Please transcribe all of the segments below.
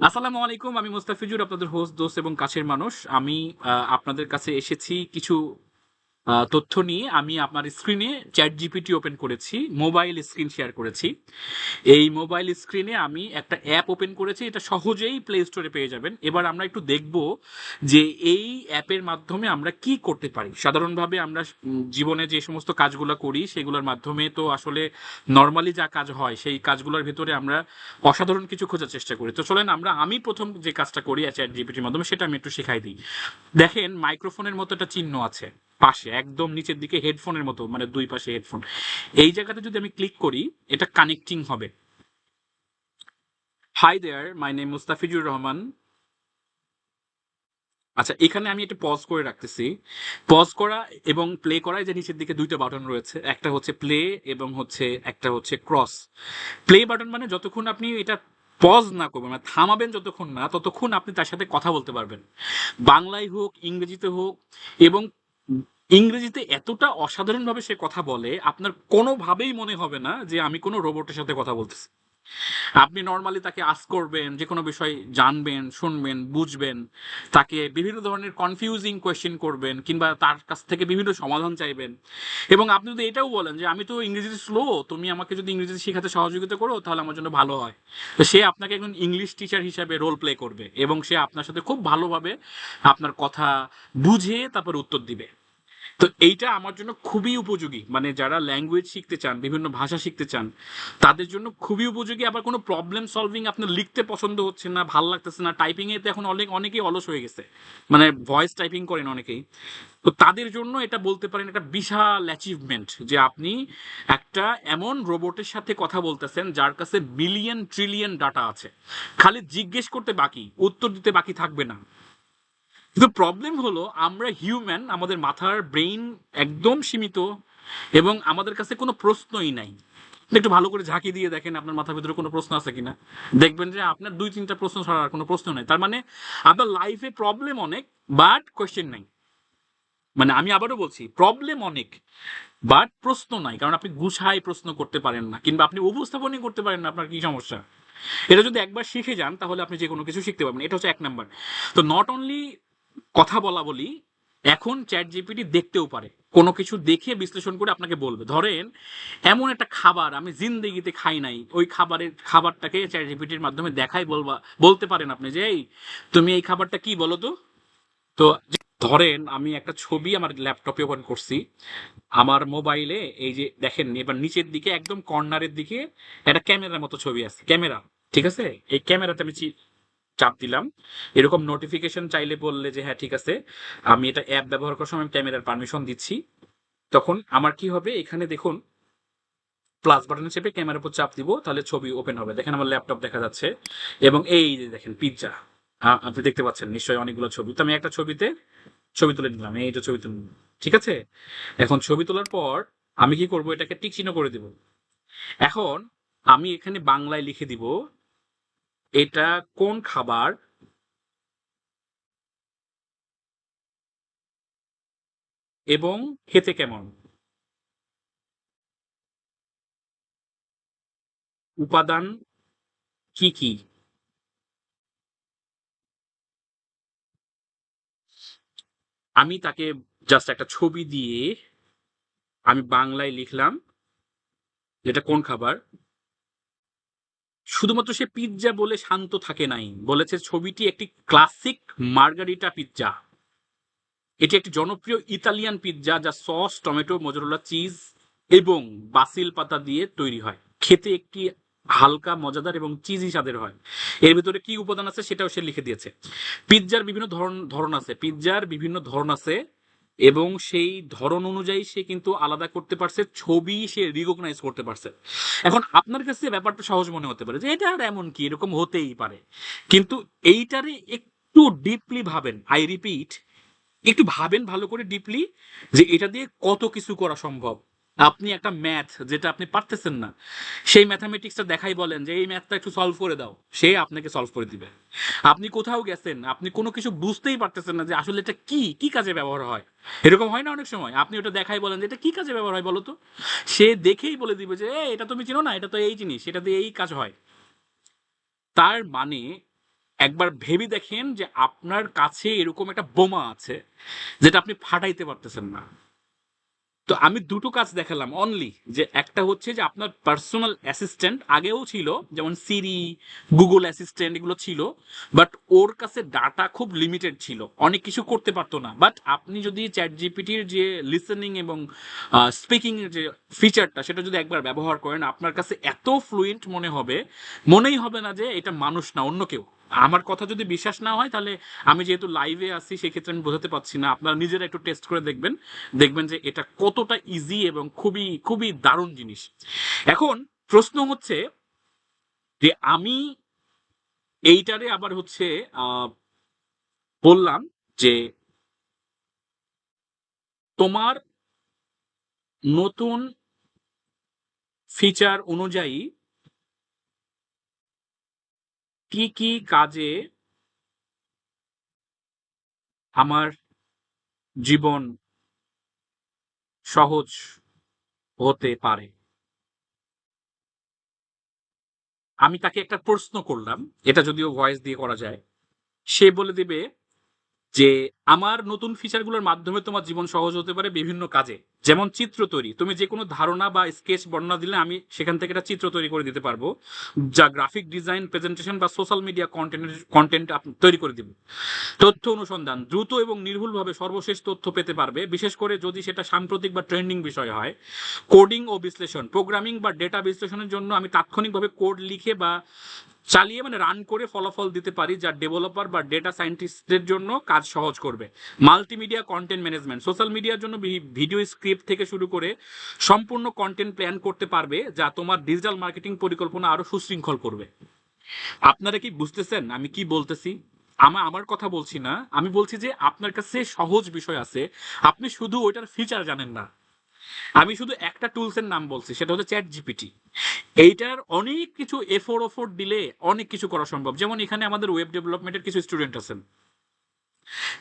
আসসালামু আলাইকুম, আমি মুস্তাফিজুর, আপনাদের হোস্ট দোস্ত এবং কাছের মানুষ। আমি আপনাদের কাছে এসেছি কিছু তথ্য নিয়ে আমি আপনার স্ক্রিনে চ্যাট জিপিটি ওপেন করেছি মোবাইল স্ক্রিন শেয়ার করেছি। এই মোবাইল স্ক্রিনে আমি একটা অ্যাপ ওপেন করেছি, এটা সহজেই প্লে স্টোরে পেয়ে যাবেন। এবার আমরা একটু দেখব যে এই অ্যাপের মাধ্যমে আমরা কি করতে পারি। সাধারণভাবে আমরা জীবনে যে সমস্ত কাজগুলো করি, সেগুলোর মাধ্যমে তো আসলে নর্মালি যা কাজ হয়, সেই কাজগুলোর ভিতরে আমরা অসাধারণ কিছু খোঁজার চেষ্টা করি। তো চলেন আমরা, আমি প্রথম যে কাজটা করি চ্যাট জিপিটির মাধ্যমে, সেটা আমি একটু শেখাই দিই। দেখেন মাইক্রোফোনের মতো একটা চিহ্ন আছে, পাশে। একদম নিচের দিকে হেডফোনের মতো মানে দুই পাশে হেডফোন এই জায়গাতে যদি আমি ক্লিক করি, এটা কানেক্টিং হবে। Hi there my name Mustafizur Rahman. আচ্ছা এখানে আমি একটা পজ করে রাখতেছি। পজ করা এবং প্লে করা যে নিচের দিকে দুইটা বাটন রয়েছে, একটা হচ্ছে প্লে এবং হচ্ছে, একটা হচ্ছে ক্রস প্লে বাটন মানে যতক্ষণ আপনি এটা পজ না করবেন মানে থামাবেন যতক্ষণ না, ততক্ষণ আপনি তার সাথে কথা বলতে পারবেন। বাংলায় হোক, ইংরেজিতে হোক, এবং ইংরেজিতে এতটা অসাধারণভাবে সে কথা বলে, আপনার কোনোভাবেই মনে হবে না যে আমি কোনো রোবটের সাথে কথা বলতেছি। আপনি নর্মালি তাকে আস করবেন, যে কোনো বিষয় জানবেন, শুনবেন, বুঝবেন, তাকে বিভিন্ন ধরনের কনফিউজিং কোয়েশ্চেন করবেন, কিংবা তার কাছ থেকে বিভিন্ন সমাধান চাইবেন। এবং আপনি যদি এটাও বলেন যে, আমি তো ইংরেজিতে স্লো তুমি আমাকে যদি ইংরেজিতে শেখাতে সহযোগিতা করো, তাহলে আমার জন্য ভালো হয়। তো সে আপনাকে একজন ইংলিশ টিচার হিসাবে রোল প্লে করবে এবং সে আপনার সাথে খুব ভালোভাবে আপনার কথা বুঝে তারপর উত্তর দিবে। তো এইটা আমার জন্য খুবই উপযোগী। মানে যারা ল্যাঙ্গুয়েজ শিখতে চান, বিভিন্ন ভাষা শিখতে চান, তাদের জন্য খুবই উপযোগী। আবার কোনো প্রবলেম সলভিং আপনার লিখতে পছন্দ হচ্ছে না, ভালো লাগতেছে না টাইপিং এতে এখন অনেক, অনেকেই অলস হয়ে গেছে। মানে ভয়েস টাইপিং করেন অনেকেই। তো তাদের জন্য এটা বলতে পারেন একটা বিশাল অ্যাচিভমেন্ট যে আপনি একটা এমন রোবটের সাথে কথা বলতেছেন যার কাছে বিলিয়ন ট্রিলিয়ন ডাটা আছে। খালি জিজ্ঞেস করতে বাকি, উত্তর দিতে বাকি থাকবে না। কিন্তু প্রবলেম হলো, আমরা হিউম্যান আমাদের মাথার ব্রেইন একদম সীমিত এবং আমাদের কাছে কোনো প্রশ্নই নাই। একটু ভালো করে ঝাঁকি দিয়ে দেখেন আপনার মাথার ভিতরে কোনো প্রশ্ন আছে কিনা। দেখবেন যে আপনার দুই, তিনটা প্রশ্ন ছাড়া আর কোনো প্রশ্ন নেই। তার মানে আপনার লাইফে প্রবলেম অনেক বাট কোয়েশ্চেন নাই। মানে আমি আবারও বলছি প্রবলেম অনেক বাট প্রশ্ন নাই। কারণ আপনি গুছায় প্রশ্ন করতে পারেন না, কিংবা আপনি উপস্থাপনই করতে পারেন না, আপনার কি সমস্যা? এটা যদি একবার শিখে যান, তাহলে আপনি যে কোনো কিছু শিখতে পারবেন। এটা হচ্ছে এক নাম্বার তো নট অনলি কথা বলা বলি, এখন চ্যাট জিপিটি দেখতেও পারে। কোনো কিছু দেখে বিশ্লেষণ করে আপনাকে বলবে। ধরেন, এমন একটা খাবার আমি জিন্দেগিতে খাই নাই, ওই খাবারের, খাবারটাকে চ্যাট জিপিটির মাধ্যমে দেখাই বলবা, বলতে পারেন আপনি যে, এই, তুমি এই খাবারটা কি বলো তো? তো ধরেন, আমি একটা ছবি আমার ল্যাপটপে ওপেন করছি। আমার মোবাইলে এই যে দেখেন, এবার নিচের দিকে, একদম কর্নারের দিকে একটা ক্যামেরার মতো ছবি আছে। ক্যামেরা, ঠিক আছে? এই ক্যামেরাতে আমি চাপ দিলাম। এরকম নোটিফিকেশন চাইলে বললে যে হ্যাঁ ঠিক আছে। আমি এটা অ্যাপ ব্যবহার করার সময় ক্যামেরার পারমিশন দিচ্ছি। তখন আমার কি হবে? এখানে দেখুন প্লাস বাটনে চেপে ক্যামেরার উপর চাপ দিব, তাহলে ছবি ওপেন হবে। দেখেন আমার ল্যাপটপ দেখা যাচ্ছে। এবং এই যে দেখেন পিৎজা আপনি দেখতে পাচ্ছেন নিশ্চয়ই অনেকগুলো ছবি। তো আমি একটা ছবিতে ছবি তুলে নিলাম। এই যে ছবি তুলে। ঠিক আছে? এখন ছবি তোলার পর আমি কি করব? এটাকে টিক চিহ্ন করে দিব। এখন আমি এখানে বাংলায় লিখে দিব এটা কোন খাবার? এবং খেতে কেমন? উপাদান কি কি? আমি তাকে জাস্ট একটা ছবি দিয়ে আমি বাংলায় লিখলাম এটা কোন খাবার? শুধুমাত্র সে পিৎজা বলে শান্ত থাকে নাই। বলেছে ছবিটি একটি ক্লাসিক মার্গারিটা পিৎজা এটি একটি জনপ্রিয় ইতালিয়ান পিৎজা যা সস টমেটো মোজরেলা চিজ এবং বাসিল পাতা দিয়ে তৈরি হয়। খেতে একটি হালকা, মজাদার এবং চিজি স্বাদের হয়। এর ভিতরে কি উপাদান আছে সেটাও সে লিখে দিয়েছে। পিৎজার বিভিন্ন ধরন ধরন আছে। পিৎজার বিভিন্ন ধরন আছে। এবং সেই ধরন অনুযায়ী সে কিন্তু আলাদা করতে পারছে, ছবি সে রিকগনাইজ করতে পারছে। এখন আপনার কাছে ব্যাপারটা সহজ মনে হতে পারে যে এটা আর এমন কি? এরকম হতেই পারে। কিন্তু এইটারে একটু ডিপলি ভাবেন আই রিপিট একটু ভাবেন ভালো করে ডিপলি যে এটা দিয়ে কত কিছু করা সম্ভব। আপনি একটা ম্যাথ যেটা আপনি পারতেছেন না সেই ম্যাথামেটিক্সটা দেখাই বলেন যে এই ম্যাথটা একটু সলভ করে দাও সে আপনাকে সলভ করে দিবে। আপনি কোথাও গেছেন আপনি কোনো কিছু বুঝতেই পারতেছেন না যে আসলে এটা কি কি কাজে ব্যবহার হয়। এরকম হয় না অনেক সময়? আপনি ওটা দেখাই বলেন যে এটা কি কাজে ব্যবহার হয় বলো তো? সে দেখেই বলে দিবে যে "এ, এটা তুমি চিনো না এটা তো এই জিনিস এটা দিয়ে এই কাজ হয়। তার মানে একবার ভেবে দেখেন যে আপনার কাছে এরকম একটা বোমা আছে যেটা আপনি ফাটাইতে পারতেছেন না। তো আমি দুটো কাজ দেখালাম অনলি যে একটা হচ্ছে যে আপনার পার্সোনাল অ্যাসিস্ট্যান্ট আগেও ছিল, যেমন সিরি গুগল অ্যাসিস্ট্যান্ট এগুলো ছিল বাট ওর কাছে ডাটা খুব লিমিটেড ছিল। অনেক কিছু করতে পারতো না। বাট আপনি যদি চ্যাট জিপিটির যে লিসেনিং এবং স্পিকিং যে ফিচারটা সেটা যদি একবার ব্যবহার করেন, আপনার কাছে এত ফ্লুয়েন্ট মনে হবে, মনেই হবে না যে এটা মানুষ না, অন্য কেউ। আমার কথা যদি বিশ্বাস না হয়, তাহলে আমি যেহেতু লাইভে আছি, সেক্ষেত্রে আমি বোঝাতে পারছি না। আপনারা নিজেরা একটু টেস্ট করে দেখবেন। দেখবেন যে এটা কতটা ইজি এবং খুবই খুবই দারুণ জিনিস। এখন প্রশ্ন হচ্ছে যে আমি এইটারে আবার হচ্ছে বললাম যে তোমার নতুন ফিচার অনুযায়ী কি কি কাজে আমার জীবন সহজ হতে পারে? আমি তাকে একটা প্রশ্ন করলাম, এটা যদিও ভয়েস দিয়ে করা যায়। সে বলে দিবে যে আমার নতুন ফিচারগুলোর মাধ্যমে তোমার জীবন সহজ হতে পারে বিভিন্ন কাজে। যেমন চিত্র তৈরি। তুমি যে কোনো ধারণা বা স্কেচ বর্ণনা দিলে আমি সেখান থেকে একটা চিত্র তৈরি করে দিতে পারব, যা গ্রাফিক ডিজাইন প্রেজেন্টেশন বা সোশ্যাল মিডিয়া কন্টেন্ট কন্টেন্ট তৈরি করে দিব। তথ্য অনুসন্ধান। দ্রুত এবং নির্ভুলভাবে সর্বশেষ তথ্য পেতে পারবে। বিশেষ করে যদি সেটা সাম্প্রতিক বা ট্রেন্ডিং বিষয় হয়। কোডিং ও বিশ্লেষণ। প্রোগ্রামিং বা ডেটা বিশ্লেষণের জন্য আমি তাৎক্ষণিকভাবে কোড লিখে বা চালিয়ে মানে রান করে ফলাফল দিতে পারি যা ডেভেলপার বা ডেটা সায়েন্টিস্টদের জন্য কাজ সহজ করবে। মাল্টিমিডিয়া কন্টেন্ট ম্যানেজমেন্ট সোশ্যাল মিডিয়ার জন্য ভিডিও স্ক্রিপ্ট থেকে শুরু করে সম্পূর্ণ কন্টেন্ট প্ল্যান করতে পারবে যা তোমার ডিজিটাল মার্কেটিং পরিকল্পনা আরও সুশৃঙ্খল করবে। আপনারা কি বুঝতেছেন আমি কি বলতেছি? আমার আমার কথা বলছি না, আমি বলছি যে আপনার কাছে সহজ বিষয় আছে, আপনি শুধু ওইটার ফিচার জানেন না। আমি শুধু একটা টুলস এর নাম বলছি, সেটা হচ্ছে চ্যাট জিপিটি এইটার অনেক কিছু এফোর ওফোর দিলে অনেক কিছু করা সম্ভব। যেমন এখানে আমাদের ওয়েব ডেভেলপমেন্টের কিছু স্টুডেন্ট আছেন।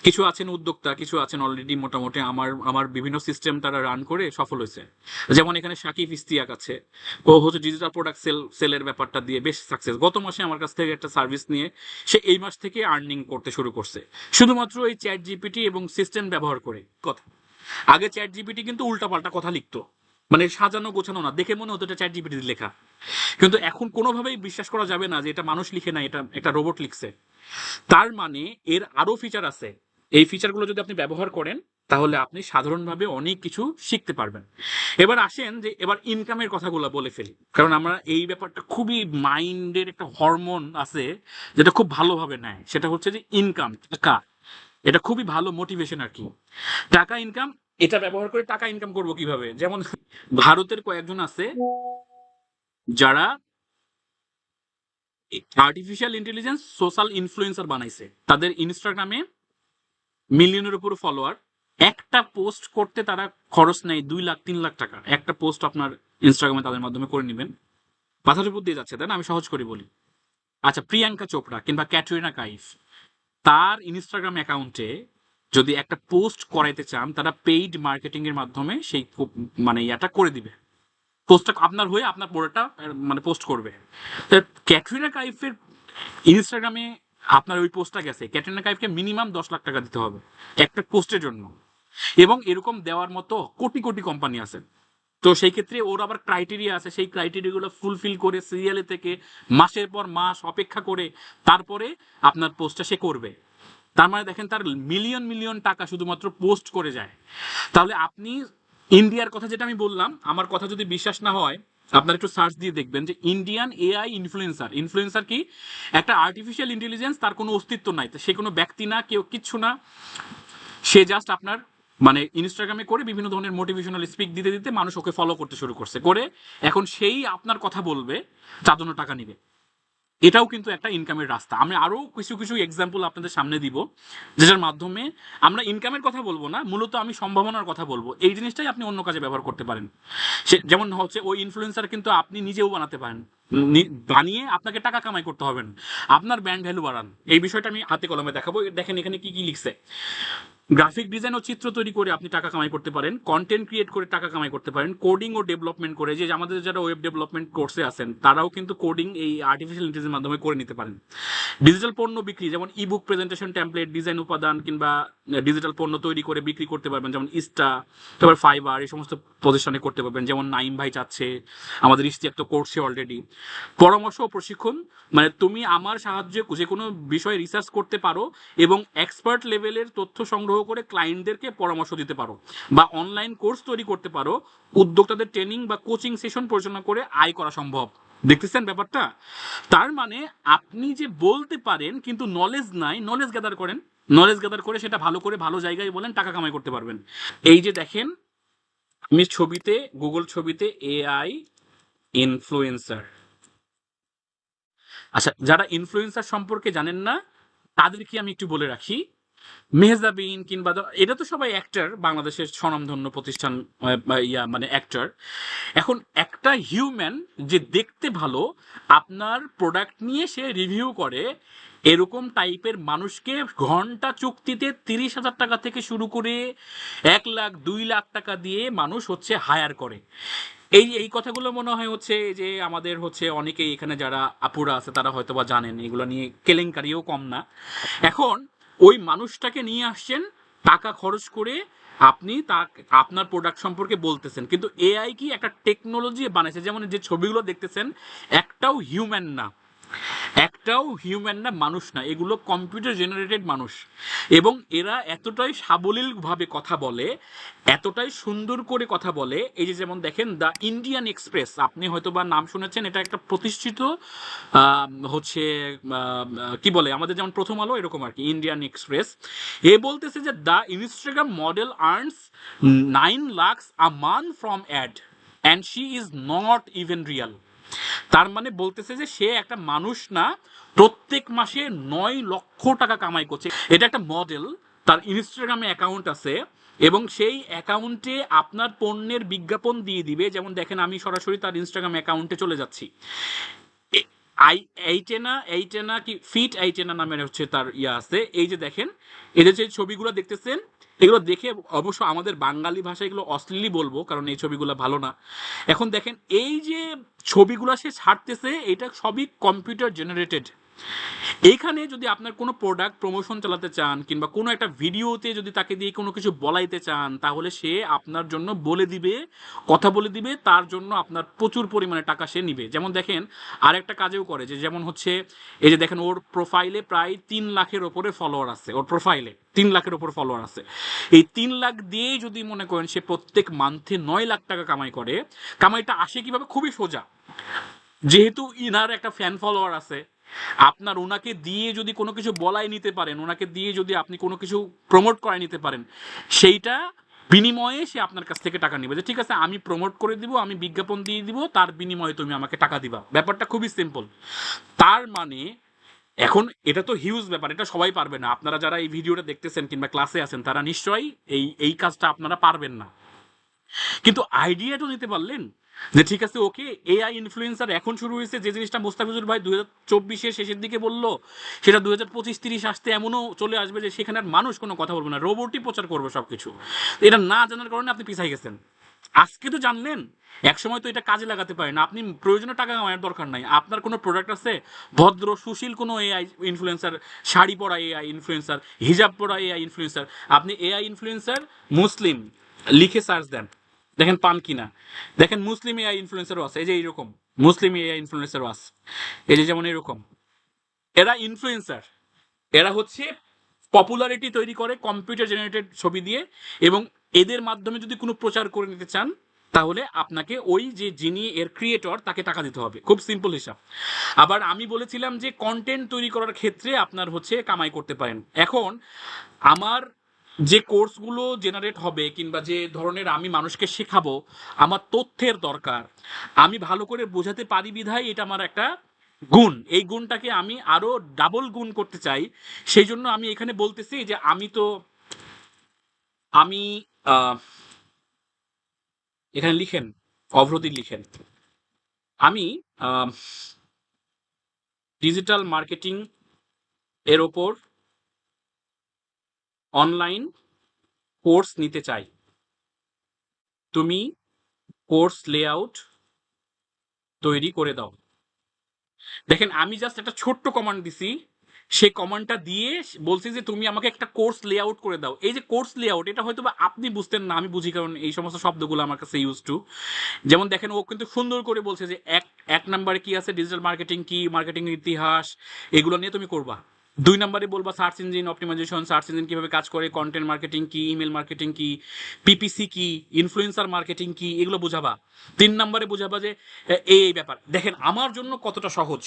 কিছু আছেন উদ্যোক্তা, কিছু আছেন অলরেডি মোটামুটি আমার আমার বিভিন্ন সিস্টেম তারা রান করে সফল হয়েছে। যেমন এখানে সাকিব ইস্তিয়াক আছে। ও হচ্ছে ডিজিটাল প্রোডাক্ট সেল সেলের ব্যাপারটা দিয়ে বেশ সাকসেস গত মাসে আমার কাছ থেকে একটা সার্ভিস নিয়ে সে এই মাস থেকে আর্নিং করতে শুরু করছে। শুধুমাত্র এই চ্যাট জিপিটি এবং সিস্টেম ব্যবহার করে। কথা। আগে চ্যাট জিপিটি কিন্তু উল্টাপাল্টা কথা লিখতো। মানে সাজানো গোছানো না, দেখে মনে হতো এটা চ্যাট জিপিটি লেখা। কিন্তু এখন কোনোভাবেই বিশ্বাস করা যাবে না যে এটা মানুষ লিখে না, এটা একটা রোবট লিখছে। তার মানে এর আরও ফিচার আছে। এই ফিচারগুলো যদি আপনি ব্যবহার করেন, তাহলে আপনি সাধারণভাবে অনেক কিছু শিখতে পারবেন। এবার আসেন যে, এবার ইনকামের কথাগুলো বলে ফেলি। কারণ আমরা এই ব্যাপারটা খুবই মাইন্ডের একটা হরমোন আছে, যেটা খুব ভালোভাবে নেয়। সেটা হচ্ছে যে ইনকাম টাকা এটা খুবই ভালো মোটিভেশন আর কি। টাকা ইনকাম এটা ব্যবহার করে টাকা ইনকাম করব কীভাবে? যেমন ভারতের কয়েকজন আছে যারা আর্টিফিশিয়াল ইন্টেলিজেন্স সোশ্যাল ইনফ্লুয়েন্সার বানাইছে। তাদের ইনস্টাগ্রামে মিলিয়নের উপর ফলোয়ার একটা পোস্ট করতে তারা খরচ নেয় দুই লাখ, তিন লাখ টাকা। একটা পোস্ট আপনার ইনস্টাগ্রামে তাদের মাধ্যমে করে নেবেন। মাথার উপর দিয়ে যাচ্ছে, তাই না? আমি সহজ করে বলি। আচ্ছা প্রিয়াঙ্কা চোপড়া কিংবা ক্যাটরিনা কাইফ। তার ইনস্টাগ্রাম অ্যাকাউন্টে যদি একটা পোস্ট করাইতে চান, তারা পেইড মার্কেটিং এর মাধ্যমে সেই মানে ইয়াটা করে দিবে। পোস্টটা আপনার হয়ে আপনার পড়াটা মানে পোস্ট করবে। ক্যাটরিনা কাইফের ইনস্টাগ্রামে আপনার ওই পোস্টটা গেছে। ক্যাটরিনা কাইফকে মিনিমাম দশ লাখ টাকা দিতে হবে একটা পোস্টের জন্য। এবং এরকম দেওয়ার মতো কোটি কোটি কোম্পানি আছে। তো সেই ক্ষেত্রে ওর আবার ক্রাইটেরিয়া আছে। সেই ক্রাইটেরিয়াগুলো ফুলফিল করে সিরিয়ালে থেকে মাসের পর মাস অপেক্ষা করে তারপরে আপনার পোস্টটা সে করবে। তার মানে দেখেন তার মিলিয়ন মিলিয়ন টাকা শুধুমাত্র পোস্ট করে যায়। তাহলে আপনি ইন্ডিয়ার কথা যেটা আমি বললাম, আমার কথা যদি বিশ্বাস না হয়, আপনারা একটু সার্চ দিয়ে দেখবেন যে ইন্ডিয়ান এআই ইনফ্লুয়েন্সার ইনফ্লুয়েন্সার কি? একটা আর্টিফিশিয়াল ইন্টেলিজেন্স তার কোনো অস্তিত্ব নাই। সে কোনো ব্যক্তি না, কেউ কিচ্ছু না। সে জাস্ট আপনার মানে ইনস্টাগ্রামে করে বিভিন্ন ধরনের মোটিভেশনাল স্পিক দিতে দিতে মানুষ ওকে ফলো করতে শুরু করছে। করে এখন সেই আপনার কথা বলবে, তার জন্য টাকা নিবে। এটাও কিন্তু একটা ইনকামের রাস্তা। আমি আরও কিছু কিছু এক্সাম্পল আপনাদের সামনে দিব, যেটার মাধ্যমে আমরা ইনকামের কথা বলব না, মূলত আমি সম্ভাবনার কথা বলব। এই জিনিসটাই আপনি অন্য কাজে ব্যবহার করতে পারেন। সে যেমন হচ্ছে, ওই ইনফ্লুয়েন্সার কিন্তু আপনি নিজেও বানাতে পারেন। বানিয়ে আপনাকে টাকা কামাই করতে হবে। আপনার ব্র্যান্ড ভ্যালু বাড়ান। এই বিষয়টা আমি হাতে কলমে দেখাবো। দেখেন এখানে কি কি লিখছে। গ্রাফিক ডিজাইন ও চিত্র তৈরি করে আপনি টাকা কামাই করতে পারেন কন্টেন্ট ক্রিয়েট করে টাকা কামাই করতে পারেন কোডিং ও ডেভেলপমেন্ট করে যে আমাদের যারা ওয়েব ডেভেলপমেন্ট কোর্সে আছেন, তারাও কিন্তু কোডিং এই আর্টিফিশিয়াল ইন্টেলিজেন্সের মাধ্যমে করে নিতে পারেন। ডিজিটাল পণ্য বিক্রি, যেমন ইবুক প্রেজেন্টেশন টেমপ্লেট ডিজাইন উপাদান কিংবা ডিজিটাল পণ্য তৈরি করে বিক্রি করতে পারবেন, যেমন ইস্টা তারপর ফাইবার এই সমস্ত পজিশনে করতে পারবেন, যেমন নাইম ভাই চাচ্ছে, আমাদের ইস্তিয়াক তো করছে অলরেডি পরামর্শ ও প্রশিক্ষণ মানে তুমি আমার সাহায্যে যে কোনো বিষয়ে রিসার্চ করতে পারো এবং এক্সপার্ট লেভেলের তথ্য সংগ্রহ করে ক্লায়েন্টদেরকে পরামর্শ দিতে পারো বা অনলাইন কোর্স তৈরি করতে পারো, উদ্যোক্তাদের ট্রেনিং বা কোচিং সেশন পরিচালনা করে আয় করা সম্ভব। দেখতেছেন ব্যাপারটা? তার মানে আপনি যে বলতে পারেন, কিন্তু নলেজ নাই নলেজ গ্যাদার করেন। নলেজ গ্যাদার করে সেটা ভালো করে ভালো জায়গায় বলেন, টাকা কামাই করতে পারবেন। এই যে দেখেন, আমি ছবিতে গুগল ছবিতে এআই ইনফ্লুয়েন্সার আচ্ছা যারা ইনফ্লুয়েন্সার সম্পর্কে জানেন না, তাদেরকে আমি একটু বলে রাখি। মেহজাবিন কিংবা এটা তো সবাই অ্যাক্টর বাংলাদেশের স্বনামধন্য প্রতিষ্ঠান ইয়া মানে অ্যাক্টর এখন একটা হিউম্যান যে দেখতে ভালো, আপনার প্রোডাক্ট নিয়ে সে রিভিউ করে, এরকম টাইপের মানুষকে ঘণ্টা চুক্তিতে তিরিশ হাজার টাকা থেকে শুরু করে এক লাখ, দুই লাখ টাকা দিয়ে মানুষ হচ্ছে হায়ার করে। এই এই কথাগুলো মনে হয় হচ্ছে যে আমাদের হচ্ছে অনেকেই এখানে যারা আপুরা আছে, তারা হয়তো বা জানেন, এগুলো নিয়ে কেলেঙ্কারিও কম না। এখন ওই মানুষটাকে নিয়ে আসছেন, টাকা খরচ করে আপনি তা আপনার প্রোডাক্ট সম্পর্কে বলতেছেন। কিন্তু এআই কি একটা টেকনোলজি বানাইছে? যেমন যে ছবিগুলো দেখতেছেন, একটাও হিউম্যান না। একটাও হিউম্যান না, মানুষ না। এগুলো কম্পিউটার জেনারেটেড মানুষ। এবং এরা এতটাই সাবলীলভাবে কথা বলে, এতটাই সুন্দর করে কথা বলে, এই যে যেমন দেখেন দ্য ইন্ডিয়ান এক্সপ্রেস আপনি হয়তো বা নাম শুনেছেন, এটা একটা প্রতিষ্ঠিত হচ্ছে কি বলে, আমাদের যেমন প্রথম আলো, এরকম আর কি ইন্ডিয়ান এক্সপ্রেস এ বলতেছে যে the Instagram model earns nine lakhs a month from ad and she is not even real তার মানে বলতেছে যে সে একটা মানুষ না, প্রত্যেক মাসে নয় লক্ষ টাকা কামাই করছে। এটা একটা মডেল তার ইনস্টাগ্রামে অ্যাকাউন্ট আছে, এবং সেই অ্যাকাউন্টে আপনার পণ্যের বিজ্ঞাপন দিয়ে দিবে। যেমন দেখেন, আমি সরাসরি তার ইনস্টাগ্রাম অ্যাকাউন্টে চলে যাচ্ছি। আই, এইটেনা এইটেনা কি, ফিট এইটেনা নামের হচ্ছে তার ইয়ে আছে। এই যে দেখেন, এদের যে ছবিগুলো দেখতেছেন, এগুলো দেখে অবশ্য আমাদের বাঙালি ভাষায় এগুলো অশ্লীলই বলব, কারণ এই ছবিগুলো ভালো না। এখন দেখেন, এই যে ছবিগুলো সে ছাড়তেছে, এটা সবই কম্পিউটার জেনারেটেড এইখানে যদি আপনার কোনো প্রোডাক্ট প্রমোশন চালাতে চান কিংবা কোনো একটা ভিডিওতে যদি তাকে দিয়ে কোনো কিছু বলাইতে চান, তাহলে সে আপনার জন্য বলে দিবে, কথা বলে দিবে, তার জন্য আপনার প্রচুর পরিমাণে টাকা সে নিবে। যেমন দেখেন, আরেকটা কাজেও করে, যে যেমন হচ্ছে, এই যে দেখেন, ওর প্রোফাইলে প্রায় তিন লাখের ওপরে ফলোয়ার আছে, ওর প্রোফাইলে তিন লাখের ওপর ফলোয়ার আছে। এই তিন লাখ দিয়েই যদি মনে করেন সে প্রত্যেক মান্থে নয় লাখ টাকা কামাই করে, কামাইটা আসে কীভাবে? খুবই সোজা। যেহেতু ইনার একটা ফ্যান ফলোয়ার আছে আপনার ওনাকে দিয়ে যদি কোনো কিছু বলাই নিতে পারেন ওনাকে দিয়ে যদি আপনি কোনো কিছু প্রমোট করাই নিতে পারেন, সেইটা বিনিময়ে সে আপনার কাছ থেকে টাকা নেবে যে, ঠিক আছে, আমি প্রমোট করে দিব, আমি বিজ্ঞাপন দিয়ে দিব, তার বিনিময়ে তুমি আমাকে টাকা দিবা। ব্যাপারটা খুবই সিম্পল তার মানে এখন এটা তো হিউজ ব্যাপার, এটা সবাই পারবে না। আপনারা যারা এই ভিডিওটা দেখতেছেন কিংবা ক্লাসে আছেন, তারা নিশ্চয়ই এই এই কাজটা আপনারা পারবেন না। কিন্তু আইডিয়াটা নিতে পারলেন যে ঠিক আছে, ওকে এআই ইনফ্লুয়েন্সার এখন শুরু হয়েছে, যে জিনিসটা মোস্তাফিজুর ভাই দুই হাজার শেষের দিকে বলল, সেটা দুই হাজার পঁচিশ তিরিশ আসতে এমনও চলে আসবে যে সেখানে আর মানুষ কোনো কথা বলবে না, রোবটই প্রচার করবে সবকিছু। এটা না জানার কারণে আপনি পিছাই গেছেন। আজকে তো জানলেন এক সময় তো এটা কাজে লাগাতে পারেন আপনি প্রয়োজনে টাকা কামানোর দরকার নাই। আপনার কোনো প্রোডাক্ট আছে? ভদ্র, সুশীল কোনো এআই ইনফ্লুয়েন্সার শাড়ি পরা এআই ইনফ্লুয়েন্সার হিজাব পরা এআই ইনফ্লুয়েন্সার আপনি এআই ইনফ্লুয়েন্সার মুসলিম, লিখে সার্চ দেন। দেখেন পান কিনা। দেখেন মুসলিম এআই ইনফ্লুয়েন্সারও আছে, এই যে এইরকম। মুসলিম এআই ইনফ্লুয়েন্সারও আছে। এই যে যেমন এরকম। এরা ইনফ্লুয়েন্সার এরা হচ্ছে পপুলারিটি তৈরি করে কম্পিউটার জেনারেটেড ছবি দিয়ে, এবং এদের মাধ্যমে যদি কোনো প্রচার করে নিতে চান, তাহলে আপনাকে ওই যে যিনি এর ক্রিয়েটর তাকে টাকা দিতে হবে। খুব সিম্পল হিসাব। আবার আমি বলেছিলাম যে কন্টেন্ট তৈরি করার ক্ষেত্রে আপনার হচ্ছে কামাই করতে পারেন। এখন, আমার যে কোর্সগুলো জেনারেট হবে কিংবা যে ধরনের আমি মানুষকে শেখাবো, আমার তথ্যের দরকার। আমি ভালো করে বোঝাতে পারি বিধায় এটা আমার একটা গুণ। এই গুণটাকে আমি আরও ডাবল গুণ করতে চাই। সেই জন্য আমি এখানে বলতেছি যে আমি তো, আমি এখানে লিখেন অভ্রতি লিখেন। আমি ডিজিটাল মার্কেটিং এর ওপর অনলাইন কোর্স নিতে চাই। তুমি কোর্স লেআউট তৈরি করে দাও। দেখেন, আমি জাস্ট একটা ছোট্ট কমান্ড দিছি। সেই কমান্ডটা দিয়ে বলছি যে, তুমি আমাকে একটা কোর্স লেআউট করে দাও। এই যে কোর্স লেআউট এটা হয়তো আপনি বুঝতেন না, আমি বুঝি, কারণ এই সমস্ত শব্দগুলো আমার কাছে ইউজ টু যেমন দেখেন, ও কিন্তু সুন্দর করে বলছে যে, এক এক নাম্বারে কি আছে? ডিজিটাল মার্কেটিং কি? মার্কেটিং ইতিহাস? এগুলো নিয়ে তুমি করবা। দুই নম্বরে বলব search engine optimization search engine কীভাবে কাজ করে কন্টেন্ট মার্কেটিং কি ইমেল মার্কেটিং কি পিপিসি কি ইনফ্লুয়েন্সার মার্কেটিং কি, এগুলো বুঝাবা। তিন নম্বরে বুঝাবা যে এই ব্যাপার। দেখেন, আমার জন্য কতটা সহজ।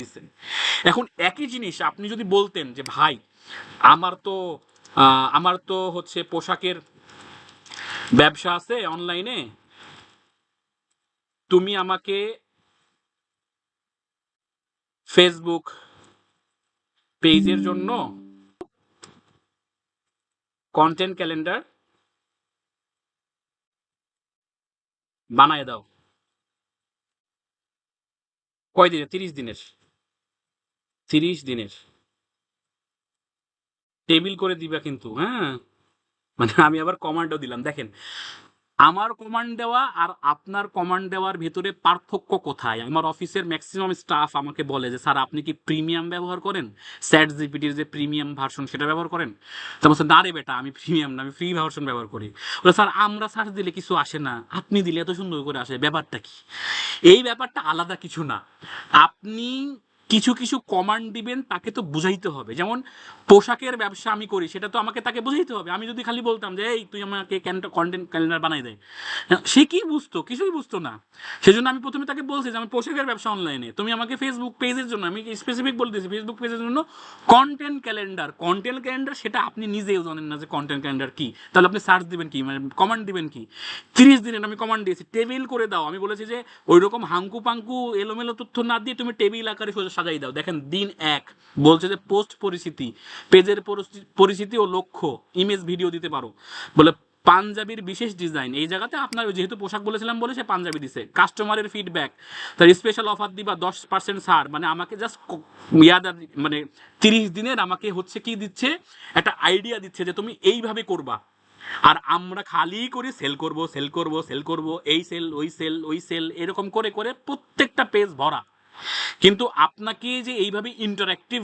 এখন একই জিনিস আপনি যদি বলতেন যে, ভাই, আমার তো আমার তো হচ্ছে পোশাকের ব্যবসা আছে অনলাইনে তুমি আমাকে ফেসবুক পেজের জন্য কন্টেন্ট ক্যালেন্ডার বানায় দাও। কয় দিনের? তিরিশ দিনের। তিরিশ দিনের। টেবিল করে দিবা কিন্তু হ্যাঁ? মানে আমি আবার কমান্ডও দিলাম। দেখেন আমার কমান্ড দেওয়া আর আপনার কমান্ড দেওয়ার ভেতরে পার্থক্য কোথায়? আমার অফিসের ম্যাক্সিমাম স্টাফ আমাকে বলে যে, স্যার, আপনি কি প্রিমিয়াম ব্যবহার করেন? স্যাট জিপিটির যে প্রিমিয়াম ভার্সন সেটা ব্যবহার করেন? তো বলছে, না রে বেটা, আমি প্রিমিয়াম না, আমি ফ্রি ভার্সন ব্যবহার করি। বলে, স্যার, আমরা সার্চ দিলে কিছু আসে না। আপনি দিলে এত সুন্দর করে আসে, ব্যাপারটা কি? এই ব্যাপারটা আলাদা কিছু না। আপনি কিছু কিছু কমান্ড দিবেন, তাকে তো বুঝাইতে হবে। যেমন পোশাকের ব্যবসা আমি করি, সেটা তো আমাকে তাকে বুঝাইতে হবে। আমি যদি খালি বলতাম যে, এই, তুই আমাকে কন্টেন্ট ক্যালেন্ডার বানাই দেয় সে কি বুঝতো? কিছুই বুঝতো না। সেজন্য আমি প্রথমে তাকে বলছি যে আমি পোশাকের ব্যবসা অনলাইনে তুমি আমাকে ফেসবুক পেজের জন্য, আমি স্পেসিফিক বলে দিয়েছি ফেসবুক পেজের জন্য কন্টেন্ট ক্যালেন্ডার কন্টেন্ট ক্যালেন্ডার সেটা আপনি নিজেও জানেন না যে কন্টেন্ট ক্যালেন্ডার কি। তাহলে আপনি সার্চ দিবেন কি? মানে কমান্ড দিবেন কি? তিরিশ দিনের আমি কমান্ড দিয়েছি। টেবিল করে দাও। আমি বলেছি যে ওই রকম হাঙ্কু পাঙ্কু এলোমেলো তথ্য না দিয়ে তুমি টেবিল আকারে সোজা সাজাই দাও। দেখেন, দিন এক বলছে যে পোস্ট পরিস্থিতি পেজের পরিস্থিতি- ও লক্ষ্য ইমেজ ভিডিও দিতে পারো। বলে, পাঞ্জাবির বিশেষ ডিজাইন এই জায়গাতে আপনার যেহেতু পোশাক বলেছিলাম বলে সে পাঞ্জাবি দিছে। কাস্টমারের ফিডব্যাক তার স্পেশাল অফার দিবা দশ পার্সেন্ট ছাড় মানে আমাকে জাস্ট ইয়াদ মানে তিরিশ দিনের আমাকে হচ্ছে কি দিচ্ছে, একটা আইডিয়া দিচ্ছে যে তুমি এইভাবে করবা। আর আমরা খালি করে সেল করব সেল করব সেল করব, এই সেল ওই সেল ওই সেল এরকম করে করে প্রত্যেকটা পেজ ভরা। কিন্তু আপনাকে যে এইভাবে ইন্টারাক্টিভ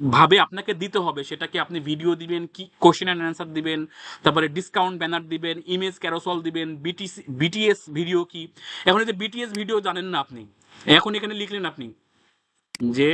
ভাবে আপনাকে দিতে হবে, সেটাকে আপনি ভিডিও দিবেন, কি কোশ্চেন অ্যান্ড অ্যান্সার দিবেন, তারপরে ডিসকাউন্ট ব্যানার দিবেন ইমেজ ক্যারোসল দিবেন বিটিসি বিটিএস ভিডিও কি? এখন যে বিটিএস ভিডিও জানেন না আপনি? এখন এখানে লিখলেন আপনি যে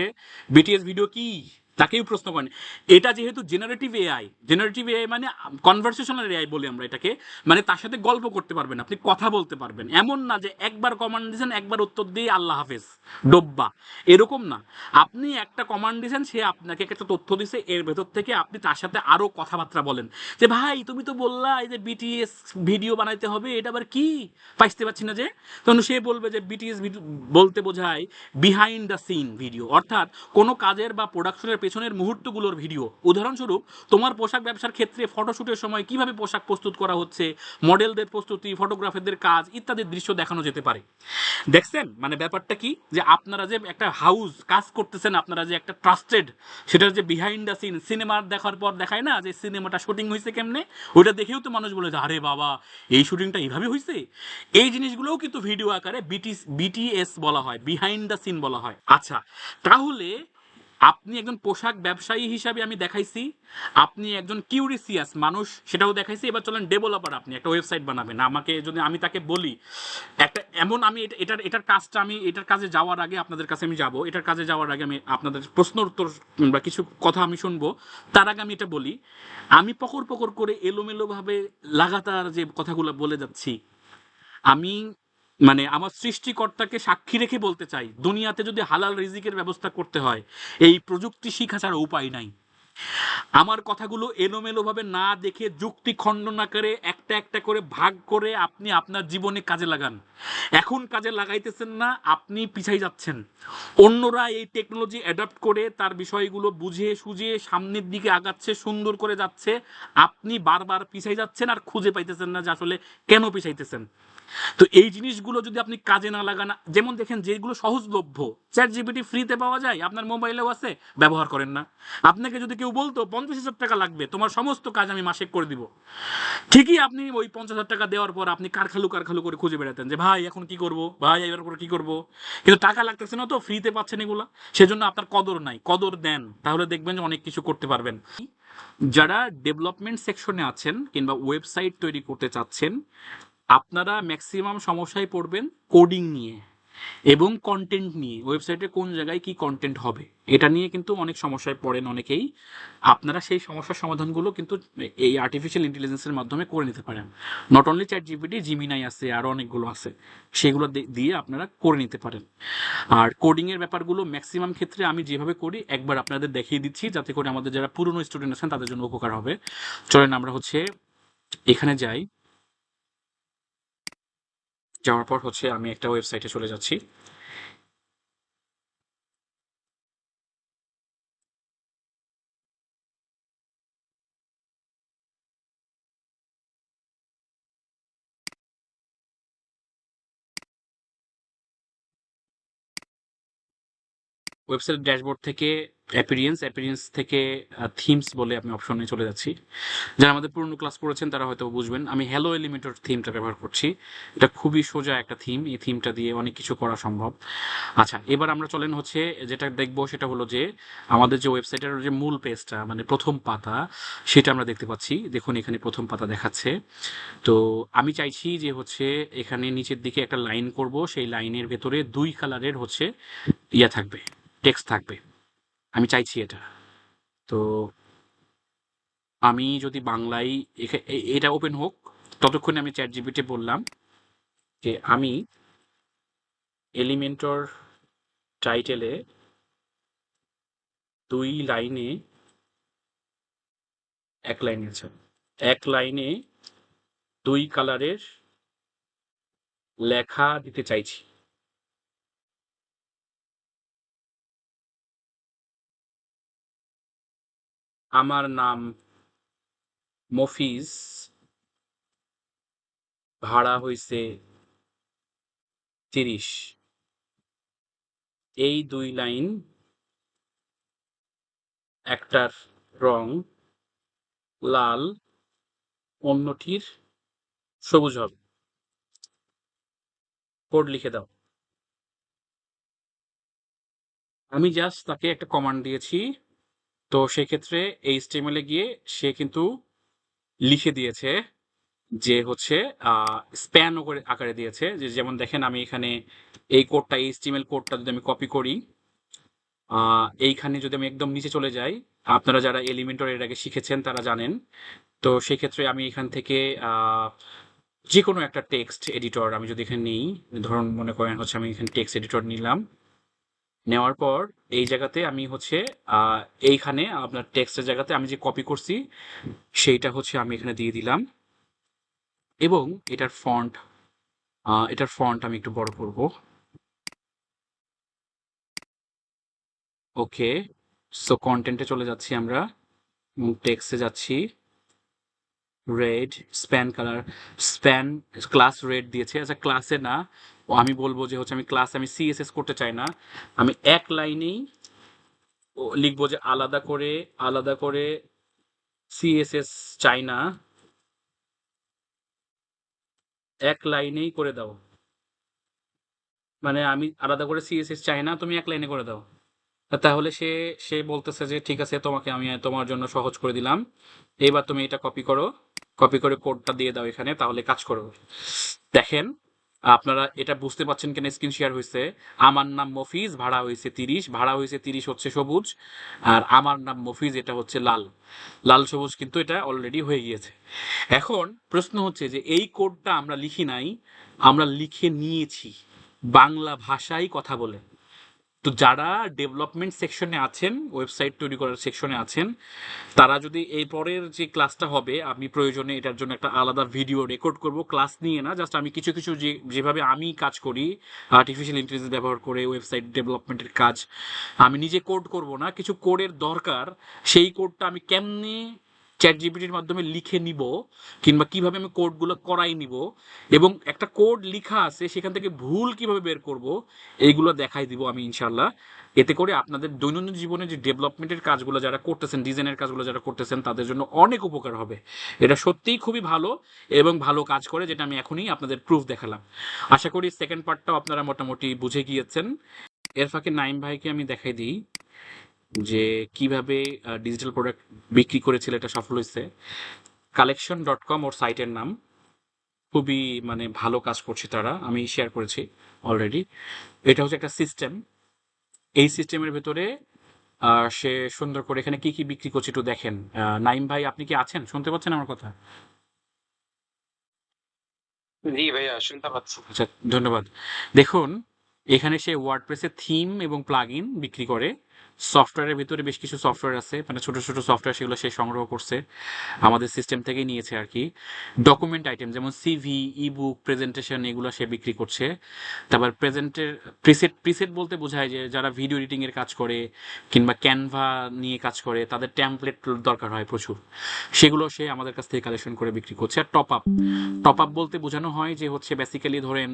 বিটিএস ভিডিও কি? তাকেও প্রশ্ন করেন। এটা যেহেতু জেনারেটিভ এআই জেনারেটিভ এআই মানে কনভারসেশনাল এআই বলি আমরা এটাকে মানে তার সাথে গল্প করতে পারবেন, আপনি কথা বলতে পারবেন। এমন না যে একবার কমান্ড দিয়েছেন, একবার উত্তর দিয়ে আল্লাহ হাফেজ, ডোব্বা। এরকম না। আপনি একটা কমান্ড দিয়েছেন, সে আপনাকে একটা তথ্য দিছে এর ভেতর থেকে আপনি তার সাথে আরও কথাবার্তা বলেন। যে ভাই, তুমি তো বললা এই যে বিটিএস ভিডিও বানাইতে হবে, এটা আবার কি? পাইতে পারছি না যে। তখন সে বলবে যে বিটিএস বলতে বোঝায় বিহাইন্ড দ্য সিন ভিডিও অর্থাৎ কোনো কাজের বা প্রোডাকশনের পেছনের মুহূর্তগুলোর ভিডিও। উদাহরণস্বরূপ, তোমার পোশাক ব্যবসার ক্ষেত্রে ফটোশুটের সময় কীভাবে পোশাক প্রস্তুত করা হচ্ছে, মডেলদের প্রস্তুতি, ফটোগ্রাফারদের কাজ ইত্যাদির দৃশ্য দেখানো যেতে পারে। দেখছেন? মানে ব্যাপারটা কি? যে আপনারা যে একটা হাউস কাজ করতেছেন, আপনারা যে একটা ট্রাস্টেড, সেটার যে বিহাইন্ড দ্য সিন সিনেমার দেখার পর দেখায় না যে সিনেমাটা শুটিং হয়েছে কেমনে? ওইটা দেখেও তো মানুষ বলে যে, আরে বাবা, এই শুটিংটা এইভাবে হয়েছে? এই জিনিসগুলোও কিন্তু ভিডিও আকারে বিটি বিটিএস বলা হয় বিহাইন্ড দ্য সিন বলা হয়। আচ্ছা তাহলে আপনি একজন পোশাক ব্যবসায়ী হিসাবে আমি দেখাইছি, আপনি একজন কিউরিসিয়াস মানুষ, সেটাও দেখাইছি। এবার চলেন ডেভেলপার আপনি, একটা ওয়েবসাইট বানাবেন। আমাকে যদি আমি তাকে বলি, একটা এমন আমি এটার এটার কাজটা আমি, এটার কাজে যাওয়ার আগে আপনাদের কাছে আমি যাব। এটার কাজে যাওয়ার আগে আমি আপনাদের প্রশ্ন উত্তর বা কিছু কথা আমি শুনব। তার আগে আমি এটা বলি, আমি পকর পকর করে এলোমেলোভাবে লাগাতার যে কথাগুলো বলে যাচ্ছি, আমি মানে আমার সৃষ্টিকর্তাকে সাক্ষী রেখে বলতে চাই, দুনিয়াতে যদি হালাল রিজিকের ব্যবস্থা করতে হয়, এই প্রযুক্তি শিখা ছাড়া উপায় নাই। আমার কথাগুলো এলোমেলোভাবে না দেখে যুক্তি খণ্ডন আকারে একটা একটা করে ভাগ করে আপনি আপনার জীবনে কাজে লাগান। এখন কাজে লাগাইতেছেন না, আপনি পিছাই যাচ্ছেন। অন্যরা এই টেকনোলজি অ্যাডাপ্ট করে তার বিষয়গুলো বুঝে সুঝে সামনের দিকে আগাচ্ছে, সুন্দর করে যাচ্ছে, আপনি বারবার পিছাই যাচ্ছেন আর খুঁজে পাইতেছেন না যে আসলে কেন পিছাইতেছেন। তো এই জিনিসগুলো যদি আপনি কাজে না লাগান, যেমন দেখেন যেগুলো সহজলভ্য চ্যাট জিপিটি ফ্রিতে পাওয়া যায়, আপনার মোবাইলেও আছে, ব্যবহার করেন না। আপনাকে যদি কেউ বলতো, পঞ্চাশ হাজার টাকা লাগবে, তোমার সমস্ত কাজ আমি মাসে করে দিব। ঠিকই আপনি ওই পঞ্চাশ হাজার টাকা দেওয়ার পর আপনি কারখালু কারখালু করে খুঁজে বেড়াতেন যে, ভাই, এখন কি করব? ভাই, এবার পরে কি করব? কিন্তু টাকা লাগতেছে না তো ফ্রিতে পাচ্ছেন এগুলো। সেজন্য আপনার কদর নাই, কদর দেন। তাহলে দেখবেন যে অনেক কিছু করতে পারবেন। যারা ডেভেলপমেন্ট সেকশনে আছেন কিংবা ওয়েবসাইট তৈরি করতে চাচ্ছেন আপনারা ম্যাক্সিমাম সমস্যায় পড়বেন কোডিং নিয়ে এবং কন্টেন্ট নিয়ে। ওয়েবসাইটে কোন জায়গায় কি কন্টেন্ট হবে, এটা নিয়ে কিন্তু অনেক সমস্যায় পড়েন অনেকেই। আপনারা সেই সমস্যার সমাধানগুলো কিন্তু এই আর্টিফিশিয়াল ইন্টেলিজেন্সের মাধ্যমে করে নিতে পারেন। Not only chat GPT Gemini আছে আরও অনেকগুলো আছে। সেগুলো দিয়ে আপনারা করে নিতে পারেন। আর কোডিংয়ের ব্যাপারগুলো ম্যাক্সিমাম ক্ষেত্রে আমি যেভাবে করি, একবার আপনাদের দেখিয়ে দিচ্ছি, যাতে করে আমাদের যারা পুরনো স্টুডেন্ট আছেন, তাদের জন্য উপকার হবে। চলেন আমরা হচ্ছে এখানে যাই। যাওয়ার পর হচ্ছে আমি একটা ওয়েবসাইটে চলে যাচ্ছি। ওয়েবসাইট ড্যাশবোর্ড থেকে অ্যাপিরিয়েন্স অ্যাপিরিয়েন্স থেকে থিমস বলে আমি অপশনে চলে যাচ্ছি। যারা আমাদের পুরনো ক্লাস করেছেন তারা হয়তো বুঝবেন, আমি হ্যালো এলিমেন্টর থিমটা ব্যবহার করছি। এটা খুবই সোজা একটা থিম এই থিমটা দিয়ে অনেক কিছু করা সম্ভব। আচ্ছা এবার আমরা চলেন হচ্ছে, যেটা দেখব সেটা হলো যে, আমাদের যে ওয়েবসাইটের যে মূল পেজটা মানে প্রথম পাতা, সেটা আমরা দেখতে পাচ্ছি। দেখুন, এখানে প্রথম পাতা দেখাচ্ছে। তো আমি চাইছি যে হচ্ছে, এখানে নিচের দিকে একটা লাইন করব, সেই লাইনের ভেতরে দুই কালারের হচ্ছে ইয়া থাকবে। টেক্সট থাকবে। আমি চাইছি এটা। তো আমি যদি বাংলায় এটা ওপেন হোক, ততক্ষণে আমি চ্যাট জিপিটি বললাম যে আমি এলিমেন্টর টাইটেলে দুই লাইনে এক লাইনে আছে। এক লাইনে দুই কালারের লেখা দিতে চাইছি। আমার নাম মফিজ। ভাড়া হইছে তিরিশ। এই দুই লাইন একটার রং লাল, অন্যটির সবুজ হবে। কোড লিখে দাও। আমি জাস্ট তাকে একটা কমান্ড দিয়েছি। তো সেক্ষেত্রে এই স্টেমেলে গিয়ে সে কিন্তু লিখে দিয়েছে যে হচ্ছে স্প্যান করে আকারে দিয়েছে। যে যেমন দেখেন আমি এখানে এই কোডটা এই স্টিমেল কোডটা যদি আমি কপি করি এইখানে যদি আমি একদম নিচে চলে যাই, আপনারা যারা এলিমেন্টর এর আগে শিখেছেন তারা জানেন। তো সেক্ষেত্রে আমি এখান থেকে যে কোনো একটা টেক্সট এডিটর আমি যদি এখানে নিই, ধরুন মনে করেন হচ্ছে আমি এখানে টেক্সট এডিটর নিলাম। নেওয়ার পর এই জায়গাতে আমি হচ্ছে এইখানে আপনার টেক্সটের জায়গাতে আমি যে কপি করছি, সেইটা হচ্ছে আমি এখানে দিয়ে দিলাম। এবং এটার ফন্ট এটার ফন্ট আমি একটু বড় করব। ওকে সো কন্টেন্টে চলে যাচ্ছি আমরা। টেক্সটে যাচ্ছি। Red span colour span class red দিয়েছে। আচ্ছা ক্লাসে না আমি বলব যে হচ্ছে আমি ক্লাস আমি সিএসএস করতে চাই না। আমি এক লাইনেই লিখব যে আলাদা করে আলাদা করে সিএসএস চাই না। এক লাইনেই করে দাও। মানে আমি আলাদা করে সিএসএস চাই না, তুমি এক লাইনে করে দাও। তাহলে সে সে বলতেছে যে ঠিক আছে, তোমাকে আমি তোমার জন্য সহজ করে দিলাম। এবার তুমি এটা কপি করো। কপি করে কোডটা দিয়ে দাও এখানে, তাহলে কাজ করবে দেখেন আপনারা এটা বুঝতে পারছেন কেন স্ক্রিন শেয়ার হয়েছে আমার নাম মফিজ, ভাড়া হয়েছে তিরিশ, ভাড়া হয়েছে তিরিশ হচ্ছে সবুজ, আর আমার নাম মফিজ, এটা হচ্ছে লাল। লাল সবুজ কিন্তু এটা অলরেডি হয়ে গিয়েছে। এখন প্রশ্ন হচ্ছে যে এই কোডটা আমরা লিখি নাই, আমরা লিখে নিয়েছি, বাংলা ভাষায় কথা বলে। তো যারা ডেভেলপমেন্ট সেকশনে আছেন ওয়েবসাইট তৈরি করার সেকশনে আছেন, তারা যদি এই পরের যে ক্লাসটা হবে, আমি প্রয়োজনে এটার জন্য একটা আলাদা ভিডিও রেকর্ড করব ক্লাস নিয়ে না জাস্ট আমি কিছু কিছু যে, যেভাবে আমি কাজ করি আর্টিফিশিয়াল ইন্টেলিজেন্স ব্যবহার করে ওয়েবসাইট ডেভেলপমেন্টের কাজ, আমি নিজে কোড করব না, কিছু কোডের দরকার, সেই কোডটা আমি কেমনে চ্যাট জিপিটির মাধ্যমে লিখে নিব, কিংবা কীভাবে আমি কোডগুলো করাই নিব, এবং একটা কোড লিখা আছে, সেখান থেকে ভুল কীভাবে বের করব, এইগুলো দেখাই দিব আমি ইনশাল্লাহ এতে করে আপনাদের দৈনন্দিন জীবনে যে ডেভেলপমেন্টের কাজগুলো যারা করতেছেন, ডিজাইনের কাজগুলো যারা করতেছেন, তাদের জন্য অনেক উপকার হবে। এটা সত্যিই খুবই ভালো এবং ভালো কাজ করে, যেটা আমি এখনই আপনাদের প্রুফ দেখালাম। আশা করি সেকেন্ড পার্টটাও আপনারা মোটামুটি বুঝে গিয়েছেন। এর ফাঁকে নাইম ভাইকে আমি দেখাই দিই। যে কীভাবে ডিজিটাল প্রোডাক্ট বিক্রি করেছিল এটা সফল হয়েছে। কালেকশন ডট কম ওর সাইটের নাম। খুবই মানে ভালো কাজ করছে তারা আমি শেয়ার করেছি অলরেডি এটা হচ্ছে একটা সিস্টেম এই সিস্টেমের ভেতরে সে সুন্দর করে এখানে কি কি বিক্রি করছে একটু দেখেন। নাইম ভাই আপনি কি আছেন? শুনতে পাচ্ছেন আমার কথা? জি ভাইয়া শুনতে পাচ্ছি। আচ্ছা ধন্যবাদ। দেখুন এখানে সে ওয়ার্ডপ্রেসের থিম এবং প্লাগ ইন বিক্রি করে। সফটওয়্যারের ভিতরে বেশ কিছু সফটওয়্যার আছে মানে ছোট ছোট সফটওয়্যার সেগুলো সে সংগ্রহ করছে, আমাদের সিস্টেম থেকেই নিয়েছে আর কি। ডকুমেন্ট আইটেম যেমন সিভি ইবুক প্রেজেন্টেশন এগুলো সে বিক্রি করছে। তারপর প্রেজেন্টের প্রিসেট প্রিসেট বলতে বোঝায় যে যারা ভিডিও এডিটিং এর কাজ করে, কিংবা ক্যানভা নিয়ে কাজ করে, তাদের ট্যাম্পলেট দরকার হয় প্রচুর। সেগুলো সে আমাদের কাছ থেকে কালেকশন করে বিক্রি করছে। আর টপ আপ টপ আপ বলতে বোঝানো হয় যে হচ্ছে বেসিক্যালি ধরেন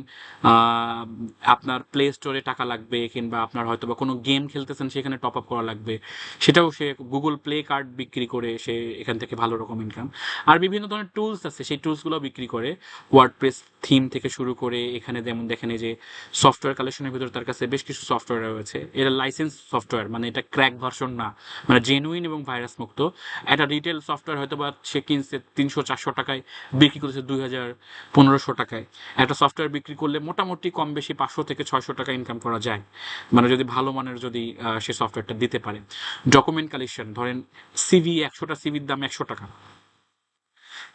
আপনার প্লে স্টোরে টাকা লাগবে, কিংবা আপনার হয়তো বা কোনো গেম খেলতেছেন, সেখানে টপ আপ করা লাগবে। সেটাও সে গুগল প্লে কার্ড বিক্রি করে সে এখান থেকে ভালো রকম ইনকাম আর বিভিন্ন ধরনের টুলস আছে, সেই টুলসগুলো বিক্রি করে। ওয়ার্ডপ্রেস থিম থেকে শুরু করে এখানে যেমন দেখেন যে সফটওয়্যার কালেকশনের ভিতরে তার কাছে বেশ কিছু সফটওয়্যার রয়েছে। এটা লাইসেন্স সফটওয়্যার মানে এটা ক্র্যাক ভার্সন না মানে জেনুইন এবং ভাইরাস মুক্ত। একটা রিটেল সফটওয়্যার হয়তো বা সে কিনছে তিনশো, চারশো টাকায়, বিক্রি করেছে দুই হাজার পনেরোশো টাকায়। একটা সফটওয়্যার বিক্রি করলে মোটামুটি কম বেশি পাঁচশো থেকে ছয়শো টাকা ইনকাম করা যায়। মানে যদি ভালো মানের যদি সে সফটওয়্যারটা দিতে পারে। ডকুমেন্ট কালেকশন ধরেন সিভি একশোটা সিভির দাম একশো টাকা।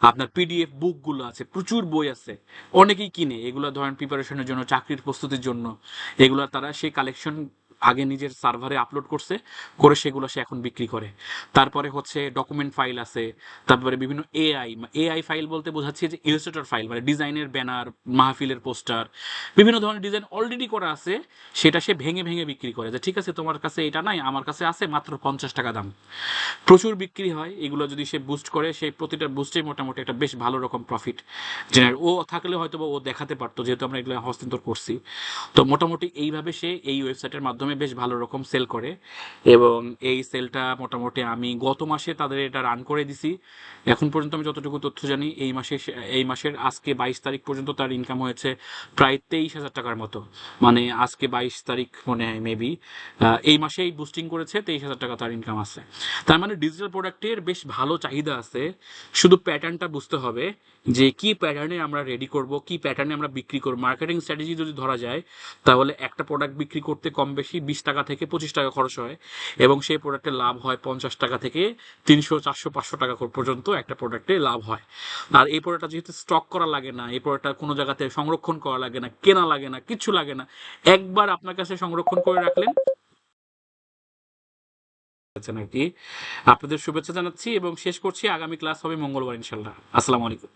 আপনার পিডিএফ বুকগুলো আছে, প্রচুর বই আছে, অনেকেই কিনে। এগুলো ধরেন প্রিপারেশনের জন্য, চাকরির প্রস্তুতির জন্য। এগুলো তারা সেই কালেকশন আগে নিজের সার্ভারে আপলোড করছে, করে সেগুলো সে এখন বিক্রি করে। তারপরে হচ্ছে ডকুমেন্ট ফাইল আছে, তারপরে বিভিন্ন এআই এআই ফাইল বলতে বোঝাচ্ছে যে ইলাস্ট্রেটর ফাইল মানে ডিজাইনের ব্যানার মাহফিলের পোস্টার বিভিন্ন ধরনের ডিজাইন অলরেডি করা আছে, সেটা সে ভেঙে ভেঙে বিক্রি করে যে, ঠিক আছে, তোমার কাছে এটা নাই, আমার কাছে আছে মাত্র পঞ্চাশ টাকা দাম। প্রচুর বিক্রি হয়, এগুলো যদি সে বুস্ট করে সেই প্রতিটা বুস্টেই মোটামুটি একটা বেশ ভালো রকম প্রফিট জেনারেট ও থাকলে হয়তো বা ও দেখাতে পারতো, যেহেতু আমরা এগুলো হস্তান্তর করছি। তো মোটামুটি এইভাবে সে এই ওয়েবসাইটের মাধ্যমে বেশ ভালো রকম সেল করে এবং এই সেলটা মোটামুটি আমি গত মাসে তাদের এটা রান করে দিছি। এখন পর্যন্ত আমি যতটুকু তথ্য জানি, এই মাসে এই মাসের আজকে বাইশ তারিখ পর্যন্ত তার ইনকাম হয়েছে প্রায় তেইশ হাজার টাকার মতো। মানে আজকে বাইশ তারিখ মনে হয় মেবি এই মাসেই বুস্টিং করেছে, তেইশ হাজার টাকা তার ইনকাম আছে। তার মানে ডিজিটাল প্রোডাক্টের বেশ ভালো চাহিদা আছে। শুধু প্যাটার্নটা বুঝতে হবে যে কি প্যাটার্নে আমরা রেডি করব, কি প্যাটার্নে আমরা বিক্রি করব। মার্কেটিং স্ট্র্যাটেজি যদি ধরা যায়, তাহলে একটা প্রোডাক্ট বিক্রি করতে কম বেশি বিশ টাকা থেকে পঁচিশ টাকা খরচ হয় এবং সেই প্রোডাক্টের লাভ হয় পঞ্চাশ টাকা থেকে তিনশো, চারশো, পাঁচশো টাকা পর্যন্ত একটা প্রোডাক্টে লাভ হয়। আর এই প্রোডাক্টটা যেহেতু স্টক করা লাগে না, এই প্রোডাক্টটা কোনো জায়গাতে সংরক্ষণ করা লাগে না, কেনা লাগে না, কিছু লাগে না, একবার আপনার কাছে সংরক্ষণ করে রাখলেন। কি আপনাদের শুভেচ্ছা জানাচ্ছি এবং শেষ করছি। আগামী ক্লাস হবে মঙ্গলবার ইনশাল্লাহ আসসালামু আলাইকুম।